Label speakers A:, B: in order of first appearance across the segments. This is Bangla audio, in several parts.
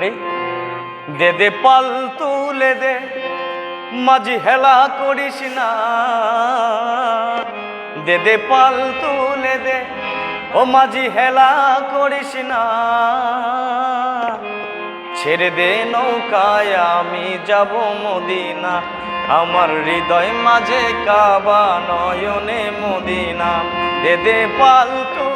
A: রেডি দে দে, পাল তুলে দে, মাঝি হেলা করিস না। দে দে, পাল তুলে দে, ও মাঝি হেলা করিস না। ছেড়ে দে নৌকায়, আমি যাব মদিনা। আমার হৃদয় মাঝে কাবা নয়নে মদিনা। দে দে, পাল তুলে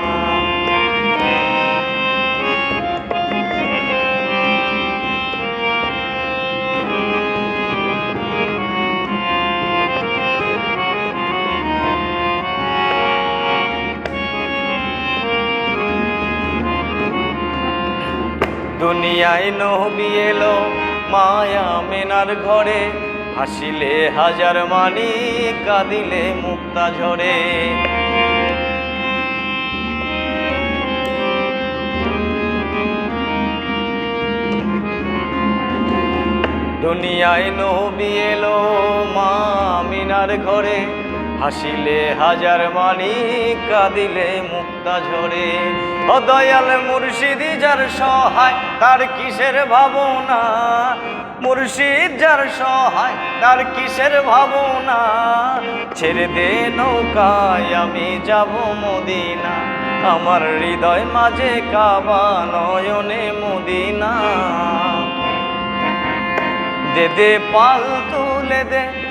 A: দুনিয়ায় নবী এলো মায়া মেনার ঘরে। হাসিলে হাজার মানি, কাঁদিলে মুক্তা ঝরে। দুনিয়ায় নবী এলো মা মিনার ঘরে। হাসিলে হাজার মানি কাঁদিলে মুক্তা ঝরে। ও দয়াল মুর্শিদি, যার সহায় তার কিসের ভাবনা? মুর্শিদ, যার সহায় তার কিসের ভাবনা? ছেড়ে দে নৌকায়, আমি যাব মদিনা। আমার হৃদয় মাঝে কাবা নয়নে মদিনা। দে দে পাল, তুলে দে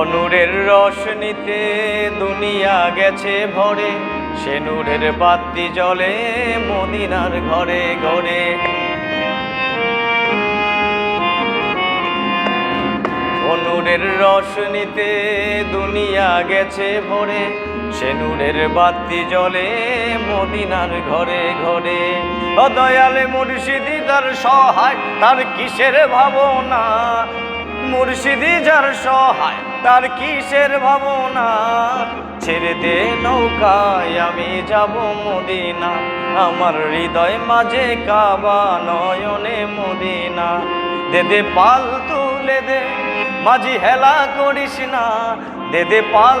A: অনুরের রস নিতে দুনিয়া গেছে ভরে সে নূরের বাতি জলে মদিনার ঘরে ঘরে। অনুরের রস নিতে দুনিয়া গেছে ভরে সে নূরের বাতি জলে মদিনার ঘরে ঘরে। দয়ালে মুর্শিদি তার সহায়, তার কিসের ভাবনা? মুর্শিদি, যার সহায় তার কিসের ভাবনা? ছেড়ে দে নৌকায়, আমি যাব মদিনা। আমার হৃদয় মাঝে কাবা নয়নে মদিনা। দে দে পাল তুলে দে, মাঝি হেলা করিস না। দে দে পাল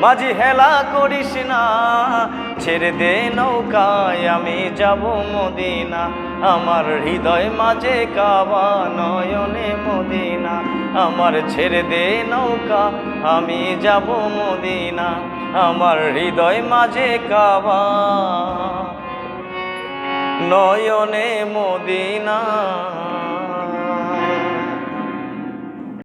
A: মাঝি হেলা করিস না, ছেড়ে দে নৌকায়, আমি যাব মদিনা। আমার হৃদয় মাঝে কাবা নয়নে মদিনা। আমার ছেড়ে দে নৌকা, আমি যাব মদিনা। আমার হৃদয় মাঝে কাবা নয়নে মদিনা।